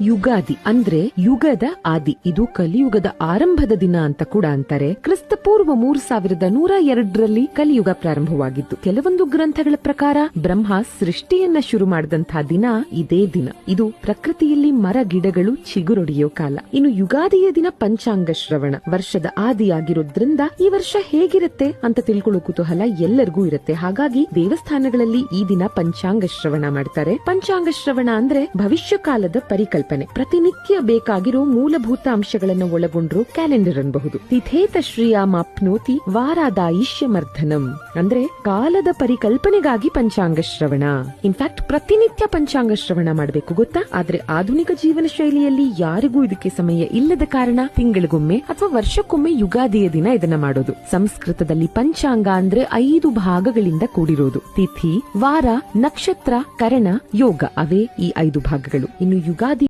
ಯುಗಾದಿ ಅಂದ್ರೆ ಯುಗದ ಆದಿ. ಇದು ಕಲಿಯುಗದ ಆರಂಭದ ದಿನ ಅಂತ ಕೂಡ ಅಂತಾರೆ. ಕ್ರಿಸ್ತ ಪೂರ್ವ ಮೂರು ಸಾವಿರದ ನೂರ ಎರಡರಲ್ಲಿ ಕಲಿಯುಗ ಪ್ರಾರಂಭವಾಗಿತ್ತು ಕೆಲವೊಂದು ಗ್ರಂಥಗಳ ಪ್ರಕಾರ ಬ್ರಹ್ಮ ಸೃಷ್ಟಿಯನ್ನ ಶುರು ಮಾಡಿದಂತಹ ದಿನ ಇದೇ ದಿನ. ಇದು ಪ್ರಕೃತಿಯಲ್ಲಿ ಮರ ಗಿಡಗಳು ಚಿಗುರೊಡೆಯೋ ಕಾಲ. ಇನ್ನು ಯುಗಾದಿಯ ದಿನ ಪಂಚಾಂಗ ಶ್ರವಣ. ವರ್ಷದ ಆದಿಯಾಗಿರೋದ್ರಿಂದ ಈ ವರ್ಷ ಹೇಗಿರುತ್ತೆ ಅಂತ ತಿಳ್ಕೊಳ್ಳೋ ಕುತೂಹಲ ಎಲ್ಲರಿಗೂ ಇರುತ್ತೆ. ಹಾಗಾಗಿ ದೇವಸ್ಥಾನಗಳಲ್ಲಿ ಈ ದಿನ ಪಂಚಾಂಗ ಶ್ರವಣ ಮಾಡ್ತಾರೆ. ಪಂಚಾಂಗ ಶ್ರವಣ ಅಂದ್ರೆ ಭವಿಷ್ಯ ಕಾಲದ ಪರಿಕಲ್ಪನೆ ಪ್ರತಿನಿತ್ಯ ಬೇಕಾಗಿರೋ ಮೂಲಭೂತ ಅಂಶಗಳನ್ನು ಒಳಗೊಂಡ್ರು ಕ್ಯಾಲೆಂಡರ್ ಅನ್ಬಹುದು. ತಿಥೇತ ಶ್ರೀಯಾಮಾಪ್ನೋತಿ ವಾರಾದಾಯಿಷ್ಯಮರ್ಧನಂ. ಅಂದ್ರೆ ಕಾಲದ ಪರಿಕಲ್ಪನೆಗಾಗಿ ಪಂಚಾಂಗ ಶ್ರವಣ. ಇನ್ಫ್ಯಾಕ್ಟ್ ಪ್ರತಿನಿತ್ಯ ಪಂಚಾಂಗ ಶ್ರವಣ ಮಾಡಬೇಕು ಗೊತ್ತಾ? ಆದ್ರೆ ಆಧುನಿಕ ಜೀವನ ಶೈಲಿಯಲ್ಲಿ ಯಾರಿಗೂ ಇದಕ್ಕೆ ಸಮಯ ಇಲ್ಲದ ಕಾರಣ ತಿಂಗಳಿಗೊಮ್ಮೆ ಅಥವಾ ವರ್ಷಕ್ಕೊಮ್ಮೆ ಯುಗಾದಿಯ ದಿನ ಇದನ್ನ ಮಾಡೋದು. ಸಂಸ್ಕೃತದಲ್ಲಿ ಪಂಚಾಂಗ ಅಂದ್ರೆ ಐದು ಭಾಗಗಳಿಂದ ಕೂಡಿರೋದು. ತಿಥಿ, ವಾರ, ನಕ್ಷತ್ರ, ಕರಣ, ಯೋಗ. ಅವೇ ಈ ಐದು ಭಾಗಗಳು. ಇನ್ನು ಯುಗಾದಿ